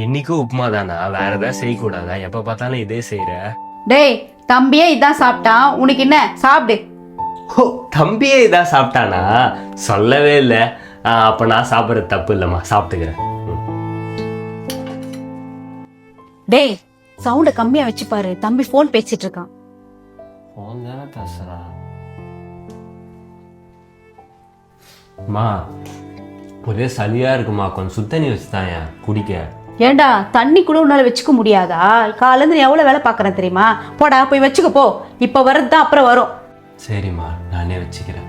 இன்னைக்கும் உப்புமா தானா வேற ஏதாவது செய்யக்கூடாதா? எப்ப பார்த்தாலும் இதே செய்யற டேய் தம்பியே இதான் சாப்பிட்டான் உனக்கு என்ன? சாப்பிடு. ஓ தம்பியே இதான் சாப்பிட்டானா? சொல்லவே இல்லை. அப்ப நான் சாப்பிட்றது தப்பு இல்லைம்மா. சாப்பிட்டுக்கிறேன். ம். டேய் சவுண்ட கம்மியா வச்சு பாரு. தம்பி ஃபோன் பேசிட்டு இருக்கான். ஃபோன் தானே பேசுறான் அம்மா ஒரே சளியா இருக்குமா? கொஞ்சம் சுத்தண்ணி வச்சுதான் குடிக்க. ஏண்டா தண்ணி கூட உன்னால வச்சுக்க முடியாதா? காலையில இருந்து நீ எவ்வளவு வேலை பார்க்கறேன் தெரியுமா? போடா போய் வச்சுக்க போ. இப்ப வர்றது தான் அப்புறம் வரும். சரிம்மா நானே வச்சுக்கிறேன்.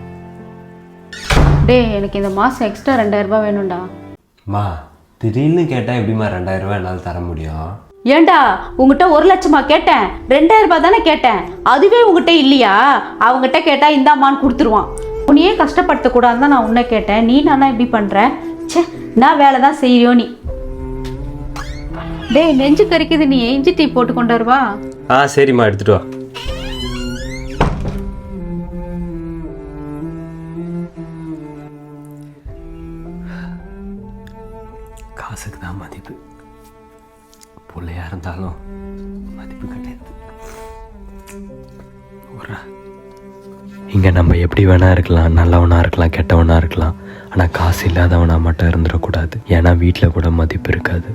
டேய் எனக்கு இந்த மாசம் எக்ஸ்ட்ரா ரெண்டாயிரம் ரூபாய் வேணும்டா. அம்மா திடீர்னு கேட்டா எப்படிம்மா ரெண்டாயிரம் ரூபாய் என்னால் தர முடியும்? ஏண்டா உங்ககிட்ட ஒரு லட்சமா கேட்டேன். ரெண்டாயிரம் ரூபாய் தானே கேட்டேன். அதுவே உங்ககிட்ட இல்லையா? அவங்ககிட்ட கேட்டா இந்தாம்மான்னு கொடுத்துருவான். உன்னையே கஷ்டப்படுத்த கூடாதுன்னு தான் நான் உன்னை கேட்டேன். நீ நானா இப்படி பண்ற? ச்சே நான் வேலை தான் செய்யறியோ நீ? டேய் நெஞ்சு கறிக்குது நீ இஞ்சி டீ போட்டு கொண்டு வருவா? ஆ சரிம்மா எடுத்துட்டு வா. காசுக்கு தான் மதிப்பு. பிள்ளையா இருந்தாலும் மதிப்பு கிடையாது. இங்கே நம்ம எப்படி வேணா இருக்கலாம் நல்லவனா இருக்கலாம் கெட்டவனா இருக்கலாம். ஆனால் காசு இல்லாதவனா மட்டும் இருந்துடக்கூடாது. ஏன்னா வீட்டில் கூட மதிப்பு இருக்காது.